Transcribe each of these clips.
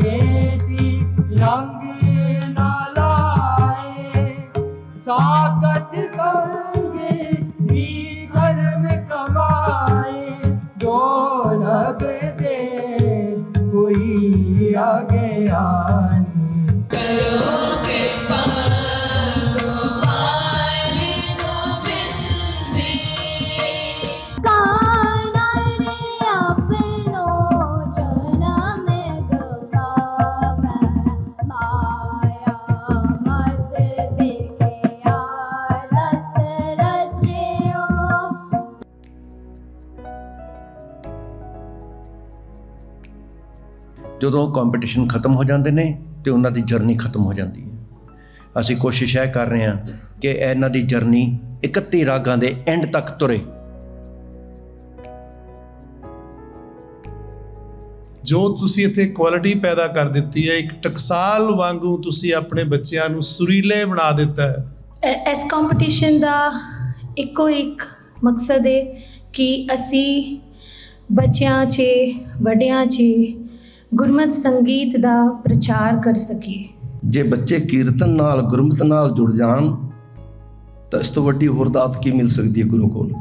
city ਜਦੋਂ competition ਖਤਮ ਹੋ ਜਾਂਦੇ ਨੇ ਤੇ ਉਹਨਾਂ ਦੀ ਜਰਨੀ ਖਤਮ ਹੋ ਜਾਂਦੀ ਹੈ। ਅਸੀਂ ਕੋਸ਼ਿਸ਼ ਇਹ ਕਰ ਰਹੇ ਹਾਂ ਕਿ ਇਹਨਾਂ ਦੀ ਜਰਨੀ 31 ਰਾਗਾਂ ਦੇ ਐਂਡ ਤੱਕ ਤੁਰੇ। ਜੋ ਤੁਸੀਂ ਇੱਥੇ ਕੁਆਲਿਟੀ ਪੈਦਾ ਕਰ ਦਿੱਤੀ ਹੈ ਇੱਕ ਟਕਸਾਲ ਵਾਂਗੂ ਤੁਸੀਂ ਆਪਣੇ ਬੱਚਿਆਂ ਨੂੰ ਸੁਰੀਲੇ ਬਣਾ ਦਿੱਤਾ ਹੈ। ਇਸ ਕੰਪੀਟੀਸ਼ਨ ਦਾ ਇੱਕੋ ਇੱਕ ਮਕਸਦ ਹੈ ਕਿ ਅਸੀਂ ਬੱਚਿਆਂ 'ਚ ਵੱਡਿਆਂ 'ਚ ਗੁਰਮਤ ਸੰਗੀਤ ਦਾ ਪ੍ਰਚਾਰ ਕਰ ਸਕੀਏ। ਜੇ ਬੱਚੇ ਕੀਰਤਨ ਨਾਲ, ਗੁਰਮਤ ਨਾਲ ਜੁੜ ਜਾਣ, ਤਾਂ ਇਸ ਤੋਂ ਵੱਡੀ ਹੋਰ ਦਾਤ ਕੀ ਮਿਲ ਸਕਦੀ ਹੈ ਗੁਰੂ ਕੋਲ?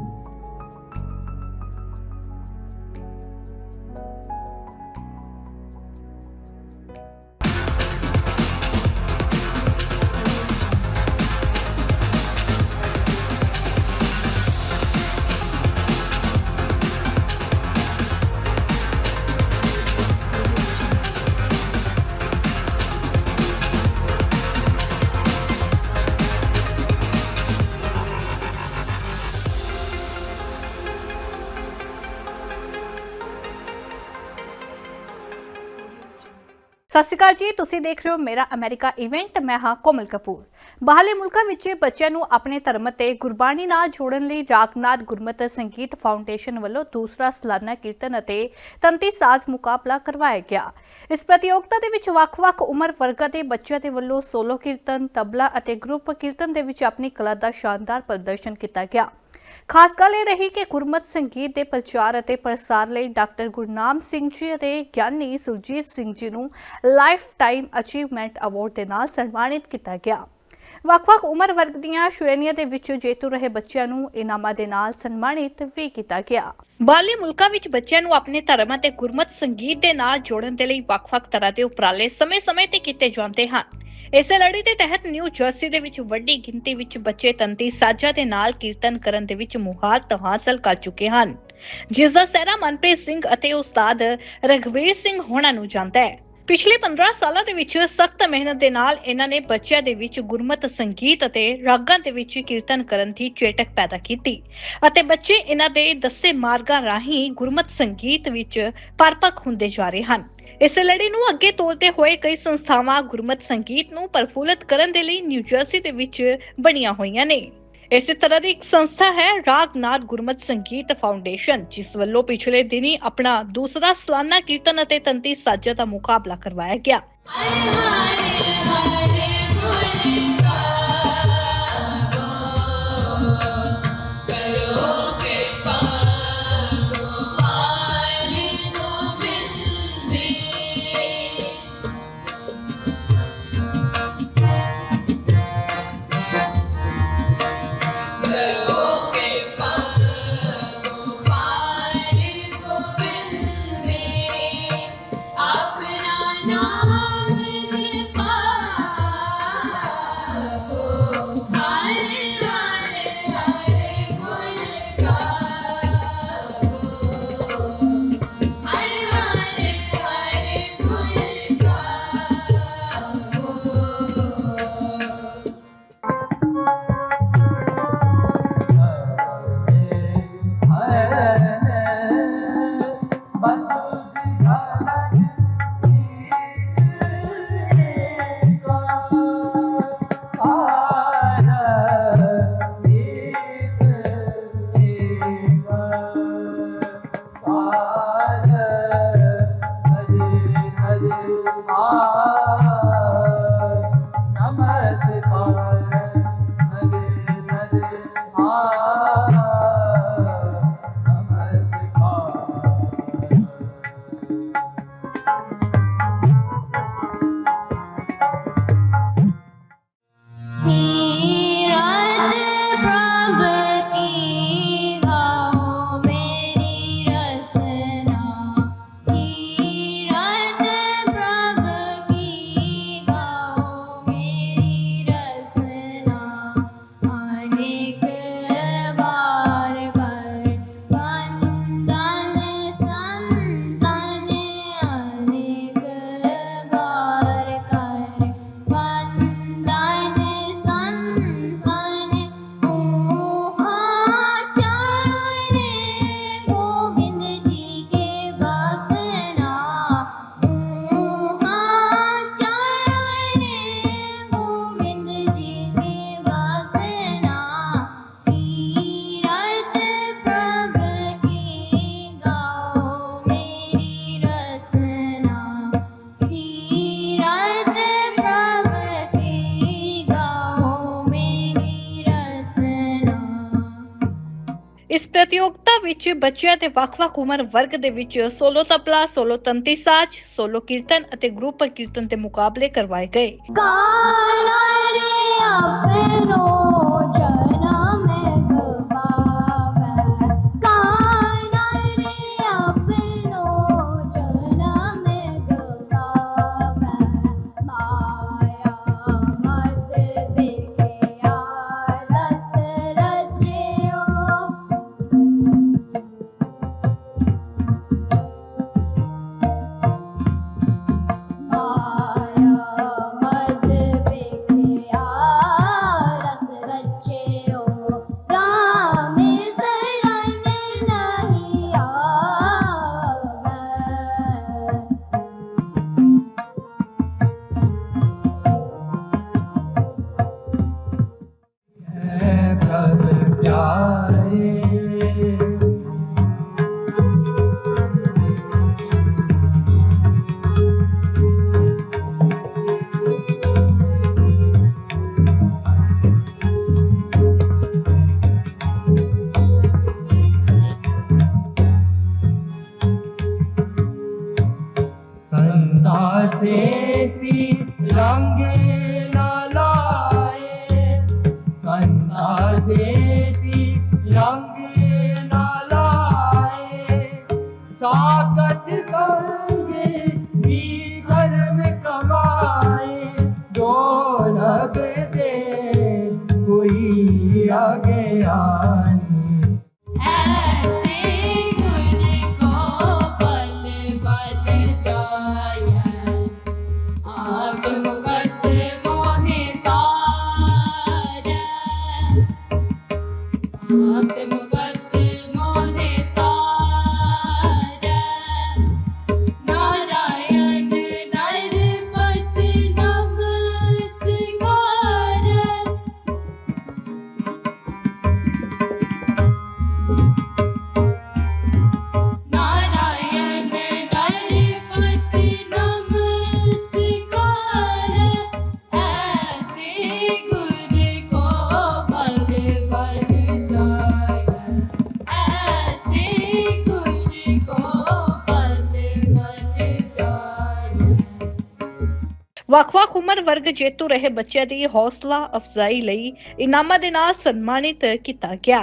ਸਤਿ ਸ਼੍ਰੀ ਅਕਾਲ ਜੀ, ਤੁਸੀਂ ਦੇਖ ਰਹੇ ਹੋ ਮੇਰਾ ਅਮਰੀਕਾ ਇਵੈਂਟ ਮੈਂ ਹਾਂ ਕੋਮਲ ਕਪੂਰ। ਬਾਹਰਲੇ ਮੁਲਕਾਂ ਵਿੱਚ ਬੱਚਿਆਂ ਨੂੰ ਆਪਣੇ ਧਰਮ ਅਤੇ ਗੁਰਬਾਣੀ ਨਾਲ ਜੋੜਨ ਲਈ ਰਾਗਨਾਥ ਗੁਰਮਤਿ ਸੰਗੀਤ ਫਾਊਂਡੇਸ਼ਨ ਵੱਲੋਂ ਦੂਸਰਾ ਸਾਲਾਨਾ ਕੀਰਤਨ ਅਤੇ ਤੰਤੀ ਸਾਜ਼ ਮੁਕਾਬਲਾ ਕਰਵਾਇਆ ਗਿਆ। ਇਸ ਪ੍ਰਤੀਯੋਗਤਾ ਦੇ ਵਿੱਚ ਵੱਖ-ਵੱਖ ਉਮਰ ਵਰਗਾਂ ਦੇ ਬੱਚਿਆਂ ਦੇ ਵੱਲੋਂ ਸੋਲੋ ਕੀਰਤਨ, ਤਬਲਾ ਅਤੇ ਗਰੁੱਪ ਕੀਰਤਨ ਦੇ ਵਿੱਚ ਆਪਣੀ ਕਲਾ ਦਾ ਸ਼ਾਨਦਾਰ ਪ੍ਰਦਰਸ਼ਨ ਕੀਤਾ ਗਿਆ। ਖਾਸ ਗੱਲ ਇਹ ਰਹੀ ਕਿ ਗੁਰਮਤ ਸੰਗੀਤ ਦੇ ਪ੍ਰਚਾਰ ਅਤੇ ਪ੍ਰਸਾਰ ਲਈ ਡਾਕਟਰ ਗੁਰਨਾਮ ਸਿੰਘ ਜੀ ਅਤੇ ਗਿਆਨੀ ਸੁਰਜੀਤ ਸਿੰਘ ਜੀ ਨੂੰ ਲਾਈਫ ਟਾਈਮ ਅਚੀਵਮੈਂਟ ਅਵਾਰਡ ਦੇ ਨਾਲ ਸਨਮਾਨਿਤ ਕੀਤਾ ਗਿਆ। ਵੱਖ-ਵੱਖ ਉਮਰ ਵਰਗ ਦੀਆਂ ਸ਼੍ਰੇਣੀਆਂ ਦੇ ਵਿੱਚ ਜੇਤੂ ਰਹੇ ਬੱਚਿਆਂ ਨੂੰ ਇਨਾਮਾਂ ਦੇ ਨਾਲ ਸਨਮਾਨਿਤ ਵੀ ਕੀਤਾ ਗਿਆ। ਬਾਹਰਲੇ ਮੁਲਕਾਂ ਵਿੱਚ ਬੱਚਿਆਂ ਨੂੰ ਆਪਣੇ ਧਰਮ ਅਤੇ ਗੁਰਮਤ ਸੰਗੀਤ ਦੇ ਨਾਲ ਜੋੜਨ ਦੇ ਲਈ ਵੱਖ-ਵੱਖ ਤਰ੍ਹਾਂ ਦੇ ਉਪਰਾਲੇ ਸਮੇਂ-ਸਮੇਂ ਤੇ ਕੀਤੇ ਜਾਂਦੇ ਹਨ। ਇਸੇ ਲੜੀ ਦੇ ਤਹਿਤ ਨਿਊ ਜਰਸੀ ਦੇ ਵਿੱਚ ਵੱਡੀ ਗਿਣਤੀ ਵਿੱਚ ਬੱਚੇ ਤੰਤੀ ਸਾਜਾ ਦੇ ਨਾਲ ਕੀਰਤਨ ਕਰਨ ਦੇ ਵਿੱਚ ਮੁਹਾਰਤ ਹਾਸਲ ਕਰ ਚੁੱਕੇ ਹਨ। ਜਿਸ ਦਾ ਸਹਿਰਾ ਮਨਪ੍ਰੀਤ ਸਿੰਘ ਅਤੇ ਉਸਤਾਦ ਰਘਵੀਰ ਸਿੰਘ ਹੋਣਾ ਨੂੰ ਜਾਂਦਾ ਹੈ। ਪਿਛਲੇ 15 ਸਾਲਾਂ ਦੇ ਵਿੱਚ ਸਖਤ ਮਿਹਨਤ ਦੇ ਨਾਲ ਇਹਨਾਂ ਨੇ ਬੱਚਿਆਂ ਦੇ ਵਿੱਚ ਗੁਰਮਤ ਸੰਗੀਤ ਅਤੇ ਰਾਗਾਂ ਦੇ ਵਿੱਚ ਕੀਰਤਨ ਕਰਨ ਦੀ ਚੇਟਕ ਪੈਦਾ ਕੀਤੀ ਅਤੇ ਬੱਚੇ ਇਹਨਾਂ ਦੇ ਦੱਸੇ ਮਾਰਗਾਂ ਰਾਹੀਂ ਗੁਰਮਤ ਸੰਗੀਤ ਵਿੱਚ ਪਰਪੱਕ ਹੁੰਦੇ ਜਾ ਰਹੇ ਹਨ। ਇਸ ਲੜੀ ਨੂੰ ਅੱਗੇ ਤੋਰਦੇ ਹੋਏ ਕਈ ਸੰਸਥਾਵਾਂ ਗੁਰਮਤ ਸੰਗੀਤ ਨੂੰ ਪ੍ਰਫੁੱਲਤ ਕਰਨ ਦੇ ਲਈ ਨਿਊ ਜਰਸੀ ਦੇ ਵਿੱਚ ਬਣੀਆਂ ਹੋਈਆਂ ਨੇ। ਇਸੇ ਤਰ੍ਹਾਂ ਦੀ ਇੱਕ ਸੰਸਥਾ ਹੈ, ਰਾਗਨਾਥ ਗੁਰਮਤ ਸੰਗੀਤ ਫਾਊਂਡੇਸ਼ਨ ਜਿਸ ਵੱਲੋਂ ਪਿਛਲੇ ਦਿਨੀ ਆਪਣਾ ਦੂਸਰਾ ਸਾਲਾਨਾ ਕੀਰਤਨ ਅਤੇ ਤੰਤੀ ਸਾਜਾ ਦਾ ਮੁਕਾਬਲਾ ਕਰਵਾਇਆ ਗਿਆ। ਹਰ ਹਰ ਹਰ ਬੱਚਿਆਂ ਦੇ ਵੱਖ-ਵੱਖ ਉਮਰ ਵਰਗ ਦੇ ਵਿੱਚ ਸੋਲੋ ਤਬਲਾ, ਸੋਲੋ ਤੰਤੀ ਸਾਜ਼, ਸੋਲੋ ਕੀਰਤਨ ਅਤੇ ਗਰੁੱਪ ਕੀਰਤਨ ਦੇ ਮੁਕਾਬਲੇ ਕਰਵਾਏ ਗਏ। ਕਾਨੜੇ ਆਪਣੋ ਵੱਖ-ਵੱਖ ਉਮਰ ਵਰਗ ਜੇਤੂ ਰਹੇ ਬੱਚਿਆਂ ਦੀ ਹੌਸਲਾ ਅਫਜ਼ਾਈ ਲਈ ਇਨਾਮਾਂ ਦੇ ਨਾਲ ਸਨਮਾਨਿਤ ਕੀਤਾ ਗਿਆ।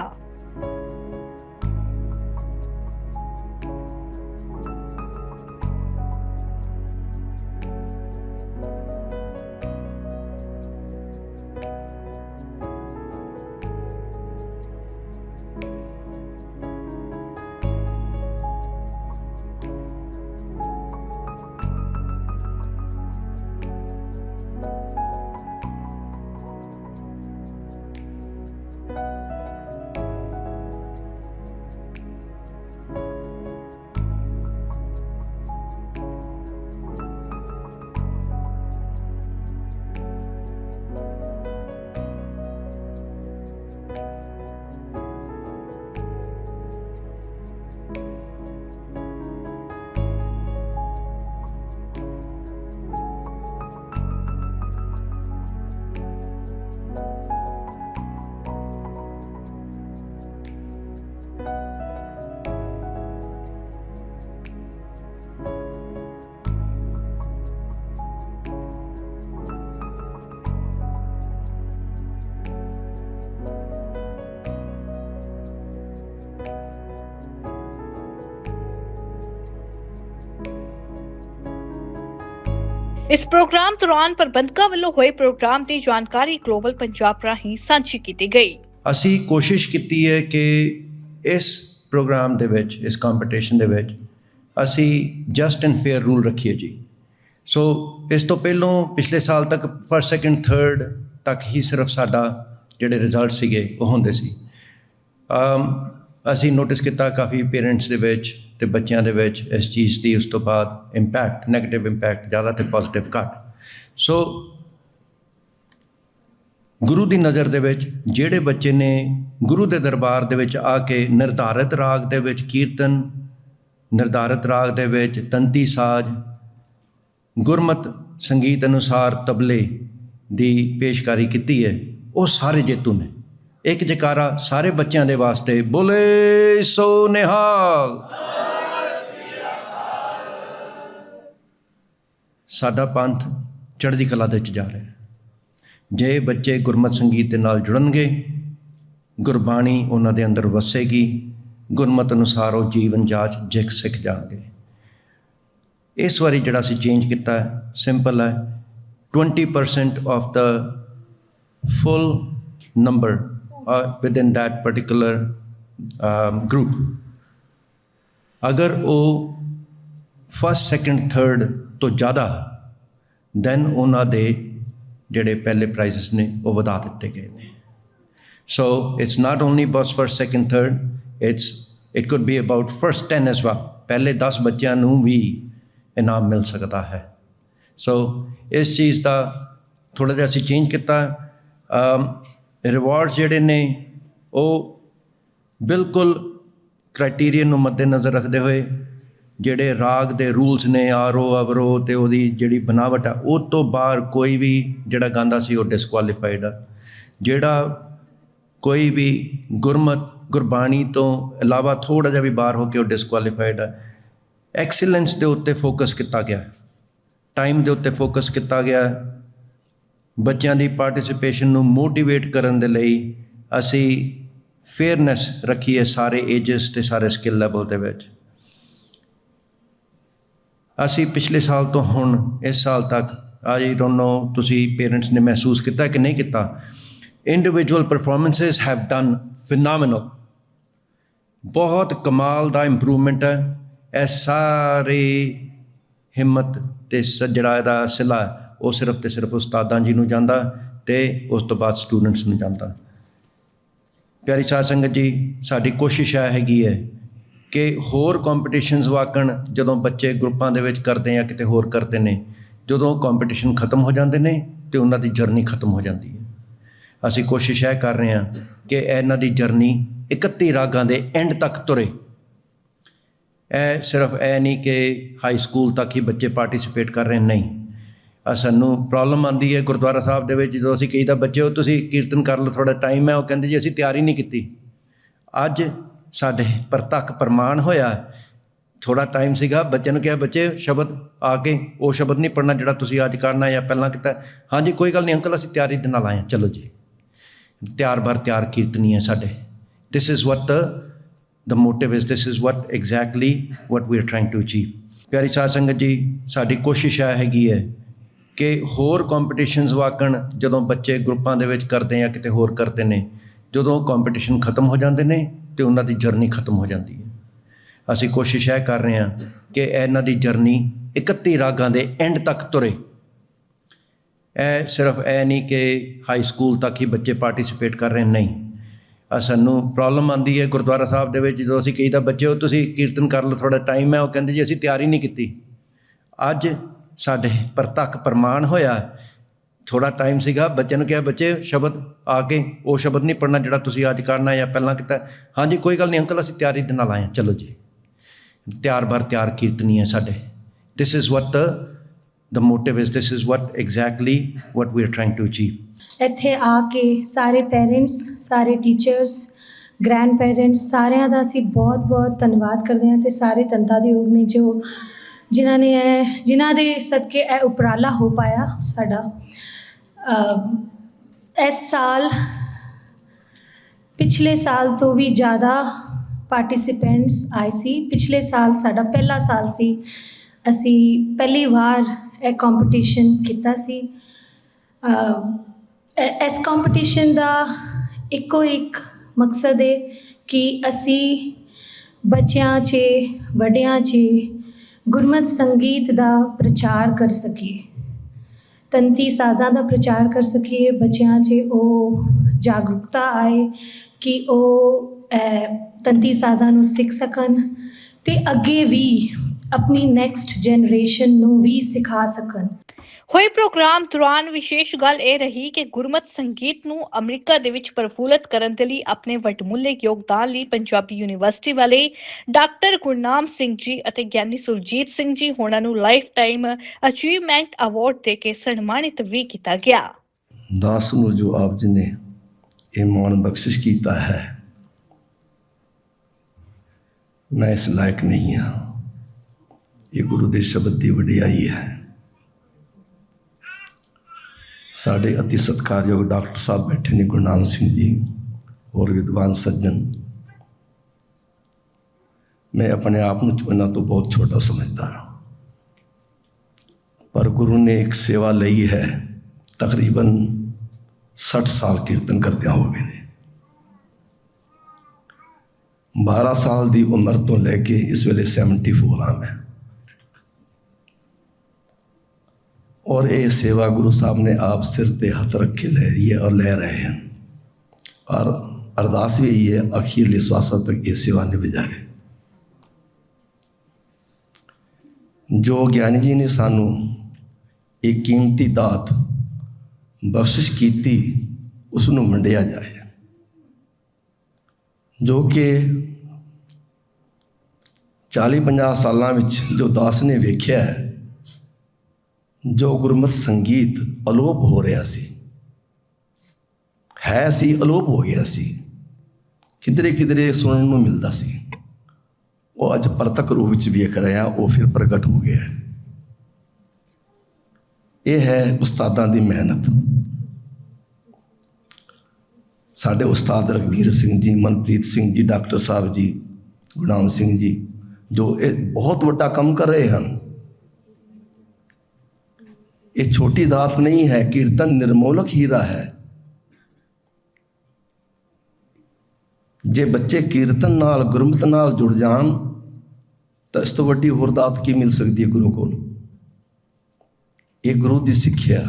ਇਸ ਪ੍ਰੋਗਰਾਮ ਦੌਰਾਨ ਪ੍ਰਬੰਧਕਾਂ ਵੱਲੋਂ ਹੋਏ ਪ੍ਰੋਗਰਾਮ ਦੀ ਜਾਣਕਾਰੀ ਗਲੋਬਲ ਪੰਜਾਬ ਰਾਹੀਂ ਸਾਂਝੀ ਕੀਤੀ ਗਈ। ਅਸੀਂ ਕੋਸ਼ਿਸ਼ ਕੀਤੀ ਹੈ ਕਿ ਇਸ ਪ੍ਰੋਗਰਾਮ ਦੇ ਵਿੱਚ, ਇਸ ਕੰਪੀਟੀਸ਼ਨ ਦੇ ਵਿੱਚ ਅਸੀਂ ਜਸਟ ਐਂਡ ਫੇਅਰ ਰੂਲ ਰੱਖੀਏ ਜੀ। ਸੋ ਇਸ ਤੋਂ ਪਹਿਲਾਂ ਪਿਛਲੇ ਸਾਲ ਤੱਕ ਫਸਟ ਸੈਕੰਡ ਥਰਡ ਤੱਕ ਹੀ ਸਿਰਫ ਸਾਡਾ ਜਿਹੜੇ ਰਿਜ਼ਲਟ ਸੀਗੇ ਉਹ ਹੁੰਦੇ ਸੀ। ਅਮ, ਅਸੀਂ ਨੋਟਿਸ ਕੀਤਾ ਕਾਫੀ ਪੇਰੈਂਟਸ ਦੇ ਵਿੱਚ ਤੇ ਬੱਚਿਆਂ ਦੇ ਵਿੱਚ ਇਸ ਚੀਜ਼ ਦੀ ਉਸ ਤੋਂ ਬਾਅਦ ਇੰਪੈਕਟ 네ਗੇਟਿਵ ਇੰਪੈਕਟ ਜ਼ਿਆਦਾ ਤੇ ਪੋਜ਼ਿਟਿਵ ਘੱਟ। ਸੋ ਗੁਰੂ ਦੀ ਨਜ਼ਰ ਦੇ ਵਿੱਚ ਜਿਹੜੇ ਬੱਚੇ ਨੇ ਗੁਰੂ ਦੇ ਦਰਬਾਰ ਦੇ ਵਿੱਚ ਆ ਕੇ ਨਿਰਧਾਰਿਤ ਰਾਗ ਦੇ ਵਿੱਚ ਕੀਰਤਨ, ਨਿਰਧਾਰਿਤ ਰਾਗ ਦੇ ਵਿੱਚ ਤੰਤੀ ਸਾਜ਼, ਗੁਰਮਤ ਸੰਗੀਤ ਅਨੁਸਾਰ ਤਬਲੇ ਦੀ ਪੇਸ਼ਕਾਰੀ ਕੀਤੀ ਹੈ, ਉਹ ਸਾਰੇ ਜੇਤੂ ਨੇ। ਇੱਕ ਜਕਾਰਾ ਸਾਰੇ ਬੱਚਿਆਂ ਦੇ ਵਾਸਤੇ ਬੋਲੇ ਸੋ ਨਿਹਾਲ। ਸਾਡਾ ਪੰਥ ਚੜ੍ਹਦੀ ਕਲਾ ਦੇ ਵਿੱਚ ਜਾ ਰਿਹਾ ਹੈ। ਜੇ ਬੱਚੇ ਗੁਰਮਤ ਸੰਗੀਤ ਦੇ ਨਾਲ ਜੁੜਨਗੇ ਗੁਰਬਾਣੀ ਉਹਨਾਂ ਦੇ ਅੰਦਰ ਵਸੇਗੀ ਗੁਰਮਤ ਅਨੁਸਾਰ ਉਹ ਜੀਵਨ ਜਾਚ ਜਿਕ ਸਿੱਖ ਜਾਣਗੇ। ਇਸ ਵਾਰੀ ਜਿਹੜਾ ਅਸੀਂ ਚੇਂਜ ਕੀਤਾ ਹੈ ਸਿੰਪਲ ਹੈ 20% off the full number uh, within that particular um, ਅਗਰ ਉਹ ਫਸਟ ਸੈਕੰਡ ਥਰਡ ਤੋਂ ਜ਼ਿਆਦਾ ਦੈਨ ਉਹਨਾਂ ਦੇ ਜਿਹੜੇ ਪਹਿਲੇ ਪ੍ਰਾਈਜ਼ਸ ਨੇ, ਉਹ ਵਧਾ ਦਿੱਤੇ ਗਏ ਨੇ। So it's not only about first second third it's it could be about first 10 as well ਪਹਿਲੇ 10 ਬੱਚਿਆਂ ਨੂੰ ਵੀ ਇਨਾਮ ਮਿਲ ਸਕਦਾ ਹੈ। ਸੋ ਇਸ ਚੀਜ਼ ਦਾ ਥੋੜਾ ਜਿਹਾ ਅਸੀਂ ਚੇਂਜ ਕੀਤਾ। ਰਿਵਾਰਡਸ ਜਿਹੜੇ ਨੇ, ਉਹ ਬਿਲਕੁਲ ਕ੍ਰਾਈਟੇਰੀਅਨ ਨੂੰ ਮੱਦੇਨਜ਼ਰ ਰੱਖਦੇ ਹੋਏ ਜਿਹੜੇ ਰਾਗ ਦੇ ਰੂਲਸ ਨੇ, ਆਰੋ, ਅਵਰੋ ਤੇ ਉਹਦੀ ਜਿਹੜੀ ਬਨਾਵਟ ਆ, ਉਹ ਤੋਂ ਬਾਹਰ ਕੋਈ ਵੀ ਜਿਹੜਾ ਗਾਉਂਦਾ ਸੀ ਉਹ ਡਿਸਕੁਆਲੀਫਾਈਡ ਆ। ਜਿਹੜਾ ਕੋਈ ਵੀ ਗੁਰਮਤ, ਗੁਰਬਾਣੀ ਤੋਂ ਇਲਾਵਾ ਥੋੜਾ ਜਿਹਾ ਵੀ ਬਾਹਰ ਹੋ ਕੇ ਉਹ ਡਿਸਕੁਆਲੀਫਾਈਡ ਆ। ਐਕਸੀਲੈਂਸ ਦੇ ਉੱਤੇ ਫੋਕਸ ਕੀਤਾ ਗਿਆ। ਟਾਈਮ ਦੇ ਉੱਤੇ ਫੋਕਸ ਕੀਤਾ ਗਿਆ। ਬੱਚਿਆਂ ਦੀ ਪਾਰਟਿਸਿਪੇਸ਼ਨ ਨੂੰ ਮੋਟੀਵੇਟ ਕਰਨ ਦੇ ਲਈ ਅਸੀਂ ਫੇਅਰਨੈਸ ਰੱਖੀ ਹੈ ਸਾਰੇ ਏਜਸ ਤੇ ਸਾਰੇ ਸਕਿੱਲ ਲੈਵਲ ਦੇ ਵਿੱਚ। ਅਸੀਂ ਪਿਛਲੇ ਸਾਲ ਤੋਂ ਹੁਣ ਇਸ ਸਾਲ ਤੱਕ ਆਈ ਡੋਨਟ ਨੋ ਤੁਸੀਂ ਪੇਰੈਂਟਸ ਨੇ ਮਹਿਸੂਸ ਕੀਤਾ ਕਿ ਨਹੀਂ ਕੀਤਾ individual performances have done phenomenal ਬਹੁਤ ਕਮਾਲ ਦਾ ਇੰਪਰੂਵਮੈਂਟ ਹੈ, ਇਹ ਸਾਰੇ ਹਿੰਮਤ ਤੇ ਸ- ਜਿਹੜਾ ਇਹਦਾ ਸਿਲਾ ਉਹ ਸਿਰਫ ਤੇ ਸਿਰਫ ਉਸਤਾਦਾਂ ਜੀ ਨੂੰ ਜਾਂਦਾ ਤੇ ਉਸ ਤੋਂ ਬਾਅਦ ਸਟੂਡੈਂਟਸ ਨੂੰ ਜਾਂਦਾ। ਪਿਆਰੀ ਸਾਧ ਸੰਗਤ ਜੀ, ਸਾਡੀ ਕੋਸ਼ਿਸ਼ ਇਹ ਹੈਗੀ ਹੈ ਕਿ ਹੋਰ ਕੰਪੀਟੀਸ਼ਨਸ ਵਾਕਣ ਜਦੋਂ ਬੱਚੇ ਗਰੁੱਪਾਂ ਦੇ ਵਿੱਚ ਕਰਦੇ ਆ, ਕਿਤੇ ਹੋਰ ਕਰਦੇ ਨੇ, ਜਦੋਂ ਕੰਪੀਟੀਸ਼ਨ ਖਤਮ ਹੋ ਜਾਂਦੇ ਨੇ ਤੇ ਉਹਨਾਂ ਦੀ ਜਰਨੀ ਖਤਮ ਹੋ ਜਾਂਦੀ ਹੈ। ਅਸੀਂ ਕੋਸ਼ਿਸ਼ ਇਹ ਕਰ ਰਹੇ ਹਾਂ ਕਿ ਇਹਨਾਂ ਦੀ ਜਰਨੀ 31 ਰਾਗਾਂ ਦੇ ਐਂਡ ਤੱਕ ਤੁਰੇ। ਇਹ ਸਿਰਫ ਇਹ ਨਹੀਂ ਕਿ ਹਾਈ ਸਕੂਲ ਤੱਕ ਹੀ ਬੱਚੇ ਪਾਰਟਿਸਿਪੇਟ ਕਰ ਰਹੇ ਨਹੀਂ। ਆ ਸਾਨੂੰ ਪ੍ਰੋਬਲਮ ਆਂਦੀ ਹੈ ਗੁਰਦੁਆਰਾ ਸਾਹਿਬ ਦੇ ਵਿੱਚ, ਜਦੋਂ ਅਸੀਂ ਕਹੀਦਾ, ਬੱਚਿਓ, ਤੁਸੀਂ ਕੀਰਤਨ ਕਰ ਲਓ ਥੋੜਾ ਟਾਈਮ ਹੈ। ਉਹ ਕਹਿੰਦੇ ਜੀ, ਅਸੀਂ ਤਿਆਰੀ ਨਹੀਂ ਕੀਤੀ। ਅੱਜ ਸਾਡੇ ਪ੍ਰਤੱਖ ਪ੍ਰਮਾਣ ਹੋਇਆ। ਥੋੜਾ ਟਾਈਮ ਸੀਗਾ, ਬੱਚਿਆਂ ਨੂੰ ਕਿਹਾ, ਬੱਚੇ, ਸ਼ਬਦ ਆ ਕੇ, ਉਹ ਸ਼ਬਦ ਨਹੀਂ ਪੜਨਾ ਜਿਹੜਾ ਤੁਸੀਂ ਅੱਜ ਕਰਨਾ ਜਾਂ ਪਹਿਲਾਂ ਕੀਤਾ। ਹਾਂਜੀ, ਕੋਈ ਗੱਲ ਨਹੀਂ ਅੰਕਲ ਅਸੀਂ ਤਿਆਰੀ ਦੇ ਨਾਲ ਆਏ ਹਾਂ। ਚਲੋ ਜੀ। ਤਿਆਰ ਬਰ ਤਿਆਰ ਕੀਰਤਨੀ ਹੈ ਸਾਡੇ। This is what the the motive is. This is what exactly what we are trying to achieve. ਪਿਆਰੀ ਸਾਧ ਸੰਗਤ ਜੀ, ਸਾਡੀ ਕੋਸ਼ਿਸ਼ ਇਹ ਹੈਗੀ ਹੈ ਕਿ ਹੋਰ ਕੰਪੀਟੀਸ਼ਨਸ ਵਾਕਣ ਜਦੋਂ ਬੱਚੇ ਗਰੁੱਪਾਂ ਦੇ ਵਿੱਚ ਕਰਦੇ ਆ, ਕਿਤੇ ਹੋਰ ਕਰਦੇ ਨੇ, ਜਦੋਂ ਕੰਪੀਟੀਸ਼ਨ ਖਤਮ ਹੋ ਜਾਂਦੇ ਨੇ ਤੇ ਉਹਨਾਂ ਦੀ ਜਰਨੀ ਖਤਮ ਹੋ ਜਾਂਦੀ ਹੈ। ਅਸੀਂ ਕੋਸ਼ਿਸ਼ ਇਹ ਕਰ ਰਹੇ ਹਾਂ ਕਿ ਇਹਨਾਂ ਦੀ ਜਰਨੀ 31 ਰਾਗਾਂ ਦੇ ਐਂਡ ਤੱਕ ਤੁਰੇ। ਇਹ ਸਿਰਫ ਇਹ ਨਹੀਂ ਕਿ ਹਾਈ ਸਕੂਲ ਤੱਕ ਹੀ ਬੱਚੇ ਪਾਰਟਿਸਿਪੇਟ ਕਰ ਰਹੇ, ਨਹੀਂ। ਸਾਨੂੰ ਪ੍ਰੋਬਲਮ ਆਂਦੀ ਹੈ ਗੁਰਦੁਆਰਾ ਸਾਹਿਬ ਦੇ ਵਿੱਚ, ਜਦੋਂ ਅਸੀਂ ਕਹੀਦਾ ਬੱਚਿਓ ਤੁਸੀਂ ਕੀਰਤਨ ਕਰ ਲਓ ਥੋੜਾ ਟਾਈਮ ਹੈ। ਉਹ ਕਹਿੰਦੇ ਜੀ, ਅਸੀਂ ਤਿਆਰੀ ਨਹੀਂ ਕੀਤੀ। ਅੱਜ ਸਾਡੇ ਪ੍ਰਤੱਖ ਪ੍ਰਮਾਣ ਹੋਇਆ ਥੋੜਾ ਟਾਈਮ ਸੀਗਾ, ਬੱਚਿਆਂ ਨੂੰ ਕਿਹਾ, ਬੱਚੇ, ਸ਼ਬਦ ਆ ਕੇ, ਉਹ ਸ਼ਬਦ ਨਹੀਂ ਪੜਨਾ ਜਿਹੜਾ ਤੁਸੀਂ ਅੱਜ ਕਰਨਾ ਜਾਂ ਪਹਿਲਾਂ ਕੀਤਾ। ਹਾਂਜੀ, ਕੋਈ ਗੱਲ ਨਹੀਂ ਅੰਕਲ, ਅਸੀਂ ਤਿਆਰੀ ਦੇ ਨਾਲ ਆਏ ਹਾਂ। ਚਲੋ ਜੀ। ਤਿਆਰ ਬਰ ਤਿਆਰ ਕੀਰਤਨੀ ਹੈ ਸਾਡੇ। This is what the the motive is. This is what exactly what we are trying to achieve. ਇੱਥੇ ਆ ਕੇ ਸਾਰੇ ਪੇਰੈਂਟਸ ਸਾਰੇ ਟੀਚਰਸ ਗ੍ਰੈਂਡ ਪੇਰੈਂਟਸ ਸਾਰਿਆਂ ਦਾ ਅਸੀਂ ਬਹੁਤ ਬਹੁਤ ਧੰਨਵਾਦ ਕਰਦੇ ਹਾਂ ਤੇ ਸਾਰੇ ਤੰਤਾ ਦੇ ਯੋਗ ਨੇ ਜੋ ਜਿਨ੍ਹਾਂ ਨੇ ਇਹ, ਜਿਨ੍ਹਾਂ ਦੇ ਸਦਕੇ ਇਹ ਉਪਰਾਲਾ ਹੋ ਪਾਇਆ ਸਾਡਾ। ਇਸ ਸਾਲ, ਪਿਛਲੇ ਸਾਲ ਤੋਂ ਵੀ ਜ਼ਿਆਦਾ ਪਾਰਟਿਸਿਪੈਂਟਸ ਆਏ ਸੀ। ਪਿਛਲੇ ਸਾਲ ਸਾਡਾ ਪਹਿਲਾ ਸਾਲ ਸੀ। ਅਸੀਂ ਪਹਿਲੀ ਵਾਰ ਇਹ ਕੰਪੀਟੀਸ਼ਨ ਕੀਤਾ ਸੀ। ਇਸ ਕੰਪੀਟੀਸ਼ਨ ਦਾ ਇੱਕੋ ਇੱਕ ਮਕਸਦ ਹੈ ਕਿ ਅਸੀਂ ਬੱਚਿਆਂ 'ਚ, ਵੱਡਿਆਂ 'ਚ ਗੁਰਮਤ ਸੰਗੀਤ ਦਾ ਪ੍ਰਚਾਰ ਕਰ ਸਕੀਏ। ਤੰਤੀ ਸਾਜ਼ਾਂ ਦਾ ਪ੍ਰਚਾਰ ਕਰ ਸਕੀਏ ਬੱਚਿਆਂ 'ਚ ਉਹ ਜਾਗਰੂਕਤਾ ਆਏ ਕਿ ਉਹ ਅਹ, ਤੰਤੀ ਸਾਜ਼ਾਂ ਨੂੰ ਸਿੱਖ ਸਕਣ ਅਤੇ ਅੱਗੇ ਵੀ ਆਪਣੀ ਨੈਕਸਟ ਜਨਰੇਸ਼ਨ ਨੂੰ ਵੀ ਸਿਖਾ ਸਕਣ। ਹੋਏ ਪ੍ਰੋਗਰਾਮ ਦੌਰਾਨ ਵਿਸ਼ੇਸ਼ ਗੱਲ ਇਹ ਰਹੀ ਕਿ ਗੁਰਮਤ ਸੰਗੀਤ ਨੂੰ ਅਮਰੀਕਾ ਦੇ ਵਿੱਚ ਪ੍ਰਫੁੱਲਤ ਕਰਨ ਦੇ ਲਈ ਆਪਣੇ ਵਡਮੁੱਲੇ ਯੋਗਦਾਨ ਲਈ ਪੰਜਾਬੀ ਯੂਨੀਵਰਸਿਟੀ ਵਾਲੇ ਡਾਕਟਰ ਗੁਰਨਾਮ ਸਿੰਘ ਜੀ ਅਤੇ ਗਿਆਨੀ ਸੁਰਜੀਤ ਸਿੰਘ ਜੀ ਹੋਣਾ ਨੂੰ ਲਾਈਫ ਟਾਈਮ ਅਚੀਵਮੈਂਟ ਅਵਾਰਡ ਦੇ ਕੇ ਸਨਮਾਨਿਤ ਵੀ ਕੀਤਾ ਗਿਆ। ਦਾਸ ਨੂੰ ਜੋ ਆਪ ਜੀ ਨੇ ਇਹ ਮਾਣ ਬਖਸ਼ਿਸ਼ ਕੀਤਾ ਹੈ, ਮੈਂ ਇਸ ਲਾਇਕ ਨਹੀਂ ਹਾਂ। ਇਹ ਗੁਰੂ ਦੇ ਸ਼ਬਦ ਦੀ ਵਡਿਆਈ ਹੈ। ਸਾਡੇ ਅਤੀ ਸਤਿਕਾਰਯੋਗ ਡਾਕਟਰ ਸਾਹਿਬ ਬੈਠੇ ਨੇ ਗੁਰਨਾਮ ਸਿੰਘ ਜੀ, ਹੋਰ ਵਿਦਵਾਨ ਸੱਜਣ। ਮੈਂ ਆਪਣੇ ਆਪ ਨੂੰ ਇਹਨਾਂ ਤੋਂ ਬਹੁਤ ਛੋਟਾ ਸਮਝਦਾ ਹਾਂ। ਪਰ ਗੁਰੂ ਨੇ ਇੱਕ ਸੇਵਾ ਲਈ ਹੈ, ਤਕਰੀਬਨ 60 ਸਾਲ ਕੀਰਤਨ ਕਰਦਿਆਂ ਹੋ ਗਏ ਨੇ। 12 ਸਾਲ ਦੀ ਉਮਰ ਤੋਂ ਲੈ ਕੇ ਇਸ ਵੇਲੇ 74 ਆ ਮੈਂ। ਔਰ ਇਹ ਸੇਵਾ ਗੁਰੂ ਸਾਹਿਬ ਨੇ ਆਪ ਸਿਰ ਤੇ ਹੱਥ ਰੱਖੇ ਲੈ ਰਹੀ ਹੈ ਔਰ ਲੈ ਰਹੇ ਹਨ ਔਰ ਅਰਦਾਸ ਵੀ ਇਹ ਹੈ ਅਖੀਰਲੀ ਸਾਹ ਤੱਕ ਇਹ ਸੇਵਾ ਨਿਭਾਏ ਜੋ ਗਿਆਨੀ ਜੀ ਨੇ ਸਾਨੂੰ ਇਹ ਕੀਮਤੀ ਦਾਤ ਬਖਸ਼ਿਸ਼ ਕੀਤੀ ਉਸ ਨੂੰ ਵੰਡਿਆ ਜਾਏ ਜੋ ਕਿ 40-50 ਸਾਲਾਂ ਵਿੱਚ ਜੋ ਦਾਸ ਨੇ ਵੇਖਿਆ ਹੈ ਜੋ ਗੁਰਮਤ ਸੰਗੀਤ ਅਲੋਪ ਹੋ ਰਿਹਾ ਸੀ। ਹੈ ਸੀ, ਅਲੋਪ ਹੋ ਗਿਆ ਸੀ। ਕਿਧਰੇ ਕਿਧਰੇ ਸੁਣਨ ਨੂੰ ਮਿਲਦਾ ਸੀ। ਉਹ ਅੱਜ ਪ੍ਰਤੱਖ ਰੂਪ ਵਿੱਚ ਵੇਖ ਰਿਹਾ ਉਹ ਫਿਰ ਪ੍ਰਗਟ ਹੋ ਗਿਆ ਇਹ ਹੈ ਉਸਤਾਦਾਂ ਦੀ ਮਿਹਨਤ। ਸਾਡੇ ਉਸਤਾਦ ਰਘਵੀਰ ਸਿੰਘ ਜੀ, ਮਨਪ੍ਰੀਤ ਸਿੰਘ ਜੀ, ਡਾਕਟਰ ਸਾਹਿਬ ਜੀ ਗੁਰਨਾਮ ਸਿੰਘ ਜੀ, ਜੋ ਇਹ ਬਹੁਤ ਵੱਡਾ ਕੰਮ ਕਰ ਰਹੇ ਹਨ। ਇਹ ਛੋਟੀ ਦਾਤ ਨਹੀਂ ਹੈ, ਕੀਰਤਨ ਨਿਰਮੋਲਕ ਹੀਰਾ ਹੈ। ਜੇ ਬੱਚੇ ਕੀਰਤਨ ਨਾਲ, ਗੁਰਮਤ ਨਾਲ ਜੁੜ ਜਾਣ, ਤਾਂ ਇਸ ਤੋਂ ਵੱਡੀ ਹੋਰ ਦਾਤ ਕੀ ਮਿਲ ਸਕਦੀ ਹੈ ਗੁਰੂ ਕੋਲ? ਇਹ ਗੁਰੂ ਦੀ ਸਿੱਖਿਆ।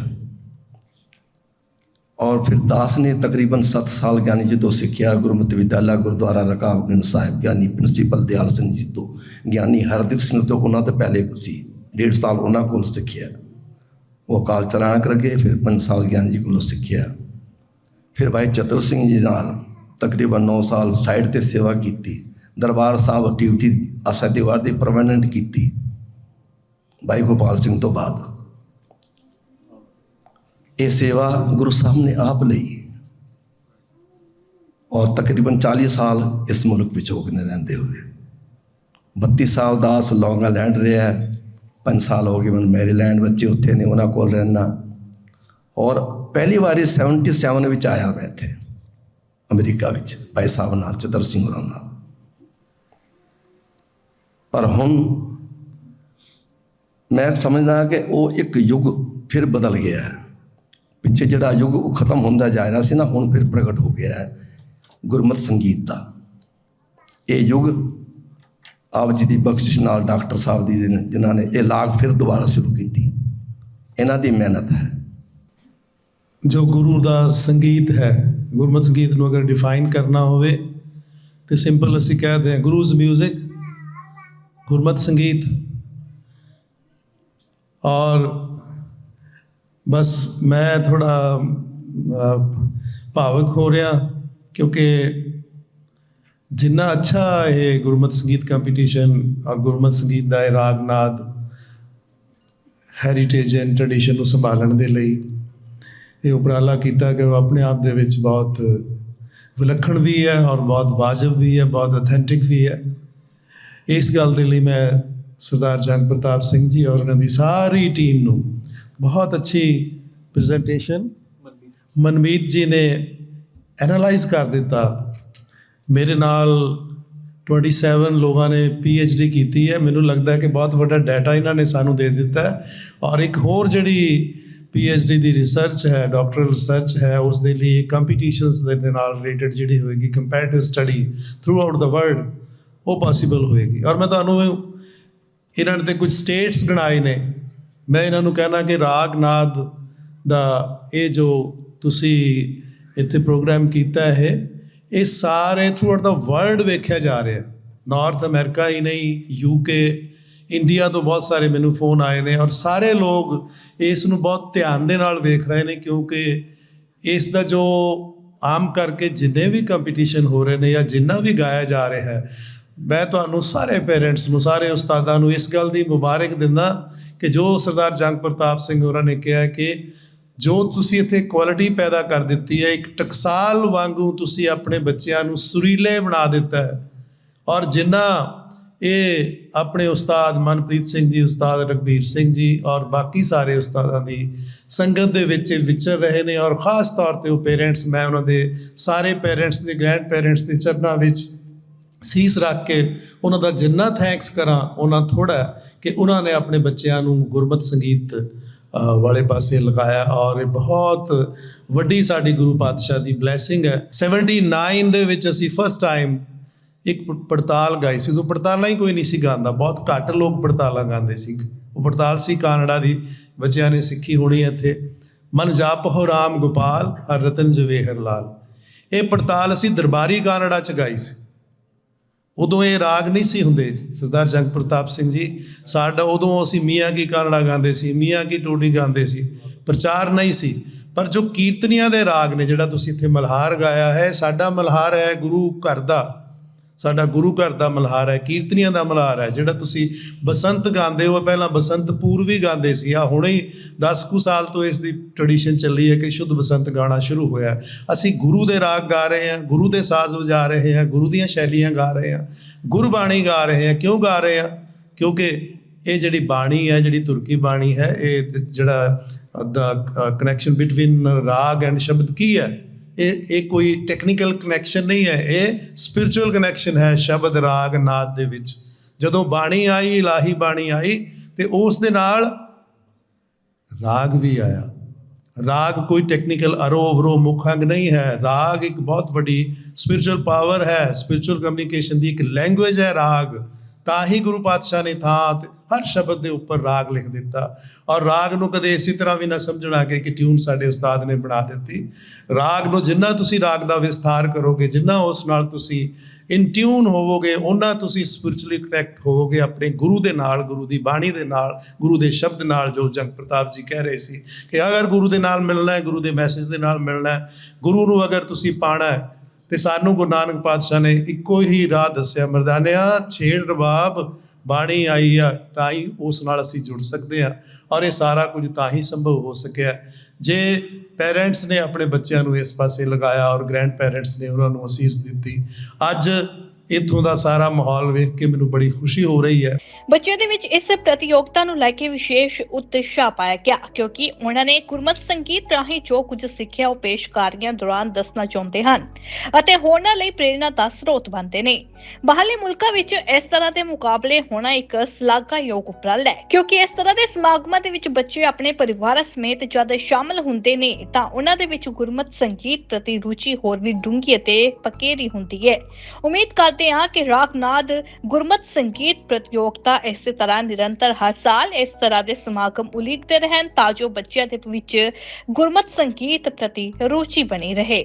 ਔਰ ਫਿਰ ਦਾਸ ਨੇ ਤਕਰੀਬਨ 7 ਸਾਲ ਗਿਆਨੀ ਜੀ ਤੋਂ ਸਿੱਖਿਆ। ਗੁਰਮਤਿ ਵਿਦਿਆਲਾ, ਗੁਰਦੁਆਰਾ ਰਕਾਬਗੰਜ ਸਾਹਿਬ, ਗਿਆਨੀ ਪ੍ਰਿੰਸੀਪਲ ਦਿਆਲ ਸਿੰਘ ਜੀ ਤੋਂ। ਗਿਆਨੀ ਹਰਦਿਤ ਸਿੰਘ ਤੋਂ ਉਹਨਾਂ ਤੋਂ ਪਹਿਲੇ ਸੀ। ਡੇਢ ਸਾਲ ਉਹਨਾਂ ਕੋਲ ਸਿੱਖਿਆ। ਉਹ ਅਕਾਲ ਚਲਾਣਾ ਕਰਕੇ ਫਿਰ 5 ਸਾਲ ਗਿਆਨ ਜੀ ਕੋਲੋਂ ਸਿੱਖਿਆ। ਫਿਰ ਭਾਈ ਚਤੁਰ ਸਿੰਘ ਜੀ ਨਾਲ ਤਕਰੀਬਨ 9 ਸਾਲ ਸਾਈਡ ਤੇ ਸੇਵਾ ਕੀਤੀ। ਦਰਬਾਰ ਸਾਹਿਬ ਡਿਊਟੀ ਅਸਾਦੀਵਾਰ ਦੀ ਪਰਮਾਨੈਂਟ ਕੀਤੀ। ਭਾਈ ਗੋਪਾਲ ਸਿੰਘ ਤੋਂ ਬਾਅਦ ਇਹ ਸੇਵਾ ਗੁਰੂ ਸਾਹਿਬ ਨੇ ਆਪ ਲਈ। ਔਰ ਤਕਰੀਬਨ 40 ਸਾਲ ਇਸ ਮੁਲਕ ਵਿੱਚ ਹੋ ਕੇ ਰਹਿੰਦੇ ਹੋਏ। 32 ਸਾਲ ਦਾਸ ਲੌਂਗਾ ਲੈਂਡ ਰਿਹਾ 5 ਸਾਲ ਹੋ ਗਏ ਮੈਨੂੰ ਮੈਰੀਲੈਂਡ ਬੱਚੇ ਉੱਥੇ ਨੇ, ਉਹਨਾਂ ਕੋਲ ਰਹਿਣਾ ਔਰ ਪਹਿਲੀ ਵਾਰੀ 77 ਵਿੱਚ ਆਇਆ ਮੈਂ ਇੱਥੇ, ਅਮਰੀਕਾ ਵਿੱਚ, ਭਾਈ ਸਾਹਿਬ ਨਾਲ, ਚਤਰ ਸਿੰਘ ਹੋਰਾਂ ਨਾਲ। ਪਰ ਹੁਣ ਮੈਂ ਸਮਝਦਾ ਕਿ ਉਹ ਇੱਕ ਯੁੱਗ ਫਿਰ ਬਦਲ ਗਿਆ ਹੈ। ਪਿੱਛੇ ਜਿਹੜਾ ਯੁੱਗ ਉਹ ਖਤਮ ਹੁੰਦਾ ਜਾ ਰਿਹਾ ਸੀ ਨਾ, ਹੁਣ ਫਿਰ ਪ੍ਰਗਟ ਹੋ ਗਿਆ ਹੈ ਗੁਰਮਤ ਸੰਗੀਤ ਦਾ। ਇਹ ਯੁੱਗ ਆਪ ਜੀ ਦੀ ਬਖਸ਼ਿਸ਼ ਨਾਲ ਡਾਕਟਰ ਸਾਹਿਬ ਦੀ ਜਿਨ- ਜਿਨ੍ਹਾਂ ਨੇ ਇਹ ਲਾਗ ਫਿਰ ਦੁਬਾਰਾ ਸ਼ੁਰੂ ਕੀਤੀ। ਇਹਨਾਂ ਦੀ ਮਿਹਨਤ ਹੈ। ਜੋ ਗੁਰੂ ਦਾ ਸੰਗੀਤ ਹੈ, ਗੁਰਮਤਿ ਸੰਗੀਤ ਨੂੰ ਅਗਰ ਡਿਫਾਈਨ ਕਰਨਾ ਹੋਵੇ, ਤੇ ਸਿੰਪਲ ਅਸੀਂ ਕਹਦੇ ਹਾਂ ਗੁਰੂਜ਼ 뮤직 ਗੁਰਮਤ ਸੰਗੀਤ, ਔਰ ਬਸ ਮੈਂ ਥੋੜਾ ਭਾਵਕ ਹੋ ਰਿਹਾ, ਕਿਉਂਕਿ ਜਿੰਨਾ ਅੱਛਾ ਇਹ ਗੁਰਮਤਿ ਸੰਗੀਤ ਕੰਪੀਟੀਸ਼ਨ ਔਰ ਗੁਰਮਤਿ ਸੰਗੀਤ ਦਾ ਇਹ ਰਾਗ ਨਾਦ ਹੈਰੀਟੇਜ ਐਂਡ ਟ੍ਰੈਡੀਸ਼ਨ ਨੂੰ ਸੰਭਾਲਣ ਦੇ ਲਈ ਇਹ ਉਪਰਾਲਾ ਕੀਤਾ ਕਿ ਉਹ ਆਪਣੇ ਆਪ ਦੇ ਵਿੱਚ ਬਹੁਤ ਵਿਲੱਖਣ ਵੀ ਹੈ ਔਰ ਬਹੁਤ ਵਾਜਬ ਵੀ ਹੈ ਬਹੁਤ ਅਥੈਂਟਿਕ ਵੀ ਹੈ। ਇਸ ਗੱਲ ਦੇ ਲਈ ਮੈਂ ਸਰਦਾਰ ਜੰਗ ਪ੍ਰਤਾਪ ਸਿੰਘ ਜੀ ਔਰ ਉਹਨਾਂ ਦੀ ਸਾਰੀ ਟੀਮ ਨੂੰ ਬਹੁਤ ਅੱਛੀ ਪ੍ਰੈਜੈਂਟੇਸ਼ਨ ਮਨਮੀਤ। ਜੀ ਨੇ ਐਨਾਲਾਈਜ਼ ਕਰ ਦਿੱਤਾ। ਮੇਰੇ ਨਾਲ 27 ਲੋਕਾਂ ਨੇ ਡੀ ਕੀਤੀ ਹੈ। ਮੈਨੂੰ ਲੱਗਦਾ ਹੈ ਕਿ ਬਹੁਤ ਵੱਡਾ ਡਾਟਾ ਇਹਨਾਂ ਨੇ ਸਾਨੂੰ ਦੇ ਦਿੱਤਾ ਹੈ। ਔਰ ਇੱਕ ਹੋਰ ਜਿਹੜੀ ਡੀ ਦੀ ਰਿਸਰਚ ਹੈ ਡਾਕਟਰਲ ਰਿਸਰਚ ਹੈ ਉਸ ਦੇ ਲਈ ਕੰਪੀਟੀਸ਼ਨਸ ਦੇ ਨਾਲ ਰਿਲੇਟਡ ਜਿਹੜੀ ਹੋਏਗੀ comparative study throughout the world ਉਹ ਪੋਸੀਬਲ ਹੋਏਗੀ। ਔਰ ਮੈਂ ਤੁਹਾਨੂੰ ਇਹਨਾਂ ਨੇ ਤੇ ਕੁਝ ਸਟੇਟਸ ਗਣਾਏ ਨੇ। ਮੈਂ ਇਹਨਾਂ ਨੂੰ ਕਹਿਣਾ ਕਿ ਰਾਗ ਨਾਦ ਦਾ ਇਹ ਜੋ ਤੁਸੀਂ ਇੱਥੇ ਪ੍ਰੋਗਰਾਮ ਕੀਤਾ ਹੈ ਇਹ ਸਾਰੇ ਥਰੂ ਆਊਟ ਦਾ ਵਰਲਡ ਵੇਖਿਆ ਜਾ ਰਿਹਾ ਨਾਰਥ ਅਮਰੀਕਾ ਹੀ ਨਹੀਂ ਯੂਕੇ ਇੰਡੀਆ ਤੋਂ ਬਹੁਤ ਸਾਰੇ ਮੈਨੂੰ ਫੋਨ ਆਏ ਨੇ ਔਰ ਸਾਰੇ ਲੋਕ ਇਸ ਨੂੰ ਬਹੁਤ ਧਿਆਨ ਦੇ ਨਾਲ ਵੇਖ ਰਹੇ ਨੇ ਕਿਉਂਕਿ ਇਸ ਦਾ ਜੋ ਆਮ ਕਰਕੇ ਜਿੰਨੇ ਵੀ ਕੰਪੀਟੀਸ਼ਨ ਹੋ ਰਹੇ ਨੇ ਜਾਂ ਜਿੰਨਾ ਵੀ ਗਾਇਆ ਜਾ ਰਿਹਾ ਹੈ, ਮੈਂ ਤੁਹਾਨੂੰ ਸਾਰੇ ਪੇਰੈਂਟਸ ਨੂੰ, ਸਾਰੇ ਉਸਤਾਦਾਂ ਨੂੰ ਇਸ ਗੱਲ ਦੀ ਮੁਬਾਰਕ ਦਿੰਦਾ ਕਿ ਜੋ ਸਰਦਾਰ ਜੰਗ ਪ੍ਰਤਾਪ ਸਿੰਘ ਹੋਰਾਂ ਨੇ ਕਿਹਾ ਕਿ ਜੋ ਤੁਸੀਂ ਇੱਥੇ ਕੁਆਲਿਟੀ ਪੈਦਾ ਕਰ ਦਿੱਤੀ ਹੈ, ਇੱਕ ਟਕਸਾਲ ਵਾਂਗੂ ਤੁਸੀਂ ਆਪਣੇ ਬੱਚਿਆਂ ਨੂੰ ਸੁਰੀਲੇ ਬਣਾ ਦਿੱਤਾ ਹੈ। ਔਰ ਜਿੰਨਾ ਇਹ ਆਪਣੇ ਉਸਤਾਦ ਮਨਪ੍ਰੀਤ ਸਿੰਘ ਜੀ, ਉਸਤਾਦ ਰਗਵੀਰ ਸਿੰਘ ਜੀ ਔਰ ਬਾਕੀ ਸਾਰੇ ਉਸਤਾਦਾਂ ਦੀ ਸੰਗਤ ਦੇ ਵਿੱਚ ਵਿਚਰ ਰਹੇ ਨੇ ਔਰ ਖਾਸ ਤੌਰ ਤੇ ਉਹ ਪੇਰੈਂਟਸ ਮੈਂ ਉਹਨਾਂ ਦੇ ਸਾਰੇ ਪੇਰੈਂਟਸ ਦੇ ਗ੍ਰੈਂਡ ਪੇਰੈਂਟਸ ਦੇ ਚਰਨਾਂ ਵਿੱਚ ਸੀਸ ਰੱਖ ਕੇ ਉਹਨਾਂ ਦਾ ਜਿੰਨਾ ਥੈਂਕਸ ਕਰਾਂ, ਉਹਨਾਂ ਥੋੜਾ ਕਿ ਉਹਨਾਂ ਨੇ ਆਪਣੇ ਬੱਚਿਆਂ ਨੂੰ ਗੁਰਮਤ ਸੰਗੀਤ ਵਾਲੇ ਪਾਸੇ ਲਗਾਇਆ ਔਰ ਇਹ ਬਹੁਤ ਵੱਡੀ ਸਾਡੀ ਗੁਰੂ ਪਾਤਸ਼ਾਹ ਦੀ ਬਲੇਸਿੰਗ ਹੈ। 79 ਦੇ ਵਿੱਚ ਅਸੀਂ ਫਸਟ ਟਾਈਮ ਇੱਕ ਪੜਤਾਲ ਗਾਈ ਸੀ। ਉਦੋਂ ਪੜਤਾਲਾਂ ਹੀ ਕੋਈ ਨਹੀਂ ਸੀ ਗਾਉਂਦਾ। ਬਹੁਤ ਘੱਟ ਲੋਕ ਪੜਤਾਲਾਂ ਗਾਉਂਦੇ ਸੀ। ਉਹ ਪੜਤਾਲ ਸੀ ਕਾਨੜਾ ਦੀ। ਬੱਚਿਆਂ ਨੇ ਸਿੱਖੀ ਹੋਣੀ ਇੱਥੇ। ਮਨ ਜਾਪ ਹੋ ਰਾਮ ਗੋਪਾਲ, ਹਰ ਰਤਨ ਜਵੇਹਰ ਲਾਲ। ਇਹ ਪੜਤਾਲ ਅਸੀਂ ਦਰਬਾਰੀ ਕਾਨੜਾ ਚ ਗਾਈ ਸੀ। ਉਦੋਂ ਇਹ ਰਾਗ ਨਹੀਂ ਸੀ ਹੁੰਦੇ। ਸਰਦਾਰ ਜੰਗ ਪ੍ਰਤਾਪ ਸਿੰਘ ਜੀ, ਸਾਡਾ ਉਦੋਂ ਅਸੀਂ ਮੀਆਂ ਕੀ ਕਾਨੜਾ ਗਾਉਂਦੇ ਸੀ, ਮੀਆਂ ਕੀ ਟੋਡੀ ਗਾਉਂਦੇ ਸੀ। ਪ੍ਰਚਾਰ ਨਹੀਂ ਸੀ। ਪਰ ਜੋ ਕੀਰਤਨੀਆਂ ਦੇ ਰਾਗ ਨੇ, ਜਿਹੜਾ ਤੁਸੀਂ ਇੱਥੇ ਮਲਹਾਰ ਗਾਇਆ ਹੈ, ਸਾਡਾ ਮਲਹਾਰ ਹੈ ਗੁਰੂ ਘਰ ਦਾ। ਸਾਡਾ ਗੁਰੂ ਘਰ ਦਾ ਮਲਹਾਰ ਹੈ, ਕੀਰਤਨੀਆਂ ਦਾ ਮਲਹਾਰ ਹੈ, ਜਿਹੜਾ ਤੁਸੀਂ ਬਸੰਤ ਗਾਉਂਦੇ ਹੋ, ਪਹਿਲਾਂ ਬਸੰਤ ਪੂਰਵੀ ਗਾਉਂਦੇ ਸੀ ਆ ਹੁਣੇ ਹੀ 10 ਕੁ ਸਾਲ ਤੋਂ ਇਸ ਦੀ ਟ੍ਰੈਡੀਸ਼ਨ ਚੱਲੀ ਹੈ ਕਿ ਸ਼ੁੱਧ ਬਸੰਤ ਗਾਣਾ ਸ਼ੁਰੂ ਹੋਇਆ ਅਸੀਂ ਗੁਰੂ ਦੇ ਰਾਗ ਗਾ ਰਹੇ ਹਾਂ, ਗੁਰੂ ਦੇ ਸਾਜ਼ ਵਜਾ ਰਹੇ ਹਾਂ, ਗੁਰੂ ਦੀਆਂ ਸ਼ੈਲੀਆਂ ਗਾ ਰਹੇ ਹਾਂ, ਗੁਰਬਾਣੀ ਗਾ ਰਹੇ ਹਾਂ। ਕਿਉਂ ਗਾ ਰਹੇ ਹਾਂ? ਕਿਉਂਕਿ ਇਹ ਜਿਹੜੀ ਬਾਣੀ ਹੈ, ਜਿਹੜੀ ਤੁਰਕੀ ਬਾਣੀ ਹੈ, ਇਹ ਜਿਹੜਾ ਦਾ connection between raag and shabad ਕੀ ਹੈ? ਇਹ ਇਹ ਕੋਈ ਟੈਕਨੀਕਲ ਕਨੈਕਸ਼ਨ ਨਹੀਂ ਹੈ, ਇਹ ਸਪਿਰਚੁਅਲ ਕਨੈਕਸ਼ਨ ਹੈ ਸ਼ਬਦ ਰਾਗ ਨਾਦ ਦੇ ਵਿੱਚ। ਜਦੋਂ ਬਾਣੀ ਆਈ, ਇਲਾਹੀ ਬਾਣੀ ਆਈ, ਤੇ ਉਸ ਦੇ ਨਾਲ ਰਾਗ ਵੀ ਆਇਆ। ਰਾਗ ਕੋਈ ਟੈਕਨੀਕਲ ਅਰੋਵਰੋ ਮੁੱਖ ਅੰਗ ਨਹੀਂ ਹੈ। ਰਾਗ ਇੱਕ ਬਹੁਤ ਵੱਡੀ ਸਪਿਰਚੁਅਲ ਪਾਵਰ ਹੈ। ਸਪਿਰਚੁਅਲ ਕਮਿਊਨੀਕੇਸ਼ਨ ਦੀ ਇੱਕ ਲੈਂਗੁਏਜ ਹੈ ਰਾਗ। ਤਾਂ ਹੀ ਗੁਰੂ ਪਾਤਸ਼ਾਹ ਨੇ ਥਾਂ ਹਰ ਸ਼ਬਦ ਦੇ ਉੱਪਰ ਰਾਗ ਲਿਖ ਦਿੱਤਾ। ਔਰ ਰਾਗ ਨੂੰ ਕਦੇ ਇਸੇ ਤਰ੍ਹਾਂ ਵੀ ਨਾ ਸਮਝਣਾ ਕਿ ਕਿ ਟਿਊਨ ਸਾਡੇ ਉਸਤਾਦ ਨੇ ਬਣਾ ਦਿੱਤੀ। ਰਾਗ ਨੂੰ ਜਿੰਨਾ ਤੁਸੀਂ ਰਾਗ ਦਾ ਵਿਸਥਾਰ ਕਰੋਗੇ, ਜਿੰਨਾ ਉਸ ਨਾਲ ਤੁਸੀਂ ਇਨ ਟਿਊਨ ਹੋਵੋਗੇ ਉਹਨਾਂ ਤੁਸੀਂ ਸਪਿਰਚੁਅਲੀ ਕਨੈਕਟ ਹੋਵੋਗੇ ਆਪਣੇ ਗੁਰੂ ਦੇ ਨਾਲ, ਗੁਰੂ ਦੀ ਬਾਣੀ ਦੇ ਨਾਲ, ਗੁਰੂ ਦੇ ਸ਼ਬਦ ਨਾਲ, ਜੋ ਜੰਗ ਪ੍ਰਤਾਪ ਜੀ ਕਹਿ ਰਹੇ ਸੀ ਕਿ ਅਗਰ ਗੁਰੂ ਦੇ ਨਾਲ ਮਿਲਣਾ ਹੈ, ਗੁਰੂ ਦੇ ਮੈਸੇਜ ਦੇ ਨਾਲ ਮਿਲਣਾ ਹੈ, ਗੁਰੂ ਨੂੰ ਅਗਰ ਤੁਸੀਂ ਪਾਣਾ ਹੈ ਤੇ ਸਾਨੂੰ ਗੁਰੂ ਨਾਨਕ ਪਾਤਸ਼ਾਹ ਨੇ ਇੱਕੋ ਹੀ ਰਾਹ ਦੱਸਿਆ, ਮਰਦਾਨਿਆ, ਛੇੜ ਰਬਾਬ, ਬਾਣੀ ਆਈ ਆ, ਤਾਂ ਹੀ ਉਸ ਨਾਲ ਅਸੀਂ ਜੁੜ ਸਕਦੇ ਆ ਔਰ ਇਹ ਸਾਰਾ ਕੁਝ ਤਾਂ ਹੀ ਸੰਭਵ ਹੋ ਸਕਿਆ ਜੇ ਪੇਰੈਂਟਸ ਨੇ ਆਪਣੇ ਬੱਚਿਆਂ ਨੂੰ ਇਸ ਪਾਸੇ ਲਗਾਇਆ ਔਰ ਗ੍ਰੈਂਡ ਪੇਰੈਂਟਸ ਨੇ ਉਹਨਾਂ ਨੂੰ ਅਸੀਸ ਦਿੱਤੀ, ਅੱਜ ਇੱਥੋਂ ਦਾ ਸਾਰਾ ਮਾਹੌਲ ਵੇਖ ਕੇ ਮੈਨੂੰ ਬੜੀ ਖੁਸ਼ੀ ਹੋ ਰਹੀ ਹੈ। ਬੱਚਿਆਂ ਦੇ ਵਿੱਚ ਇਸ ਪ੍ਰਤੀਯੋਗਤਾ ਨੂੰ ਲੈ ਕੇ ਵਿਸ਼ੇਸ਼ ਉਤਸ਼ਾਹ ਪਾਇਆ ਗਿਆ, ਕਿਉਂਕਿ ਉਹਨਾਂ ਨੇ ਗੁਰਮਤ ਸੰਗੀਤ ਰਾਹੀਂ ਜੋ ਕੁਝ ਸਿੱਖਿਆ ਉਹ ਪੇਸ਼ਕਾਰੀਆਂ ਦੌਰਾਨ ਦੱਸਣਾ ਚਾਹੁੰਦੇ ਹਨ ਅਤੇ ਹੋਰਨਾਂ ਲਈ ਪ੍ਰੇਰਣਾ ਦਾ ਸਰੋਤ ਬਣਦੇ ਨੇ। ਬਾਹਰਲੇ ਮੁਲਕਾਂ ਵਿੱਚ ਇਸ ਤਰ੍ਹਾਂ ਦੇ ਮੁਕਾਬਲੇ ਹੋਣਾ ਇੱਕ ਸ਼ਲਾਘਾਯੋਗ ਉਪਰਾਲਾ ਹੈ, ਕਿਉਂਕਿ ਇਸ ਤਰ੍ਹਾਂ ਦੇ ਸਮਾਗਮਾਂ ਦੇ ਵਿੱਚ ਬੱਚੇ ਆਪਣੇ ਪਰਿਵਾਰ ਸਮੇਤ ਜਦ ਸ਼ਾਮਲ ਹੁੰਦੇ ਨੇ ਤਾਂ ਉਹਨਾਂ ਦੇ ਵਿੱਚ ਗੁਰਮਤ ਸੰਗੀਤ ਪ੍ਰਤੀ ਰੁਚੀ ਹੋਰ ਵੀ ਡੂੰਘੀ ਅਤੇ ਪਕੇਰੀ ਹੁੰਦੀ ਹੈ। ਉਮੀਦ ਕਰ ਕਰਦੇ ਹਾਂ ਕਿ ਰਾਗਨਾਦ ਗੁਰਮਤ ਸੰਗੀਤ ਪ੍ਰਤੀਯੋਗਤਾ ਇਸੇ ਤਰ੍ਹਾਂ ਨਿਰੰਤਰ ਹਰ ਸਾਲ ਇਸ ਤਰ੍ਹਾਂ ਦੇ ਸਮਾਗਮ ਉਲੀਕਦੇ ਰਹਿਣ ਤਾਂ ਜੋ ਬੱਚਿਆਂ ਦੇ ਵਿੱਚ ਗੁਰਮਤ ਸੰਗੀਤ ਪ੍ਰਤੀ ਰੁਚੀ ਬਣੀ ਰਹੇ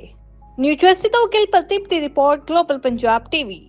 ਨਿਊ ਜਰਸੀ ਤੋਂ ਗਿਲਪ੍ਰਦੀਪ ਦੀ ਰਿਪੋਰਟ ਗਲੋਬਲ ਪੰਜਾਬ ਟੀਵੀ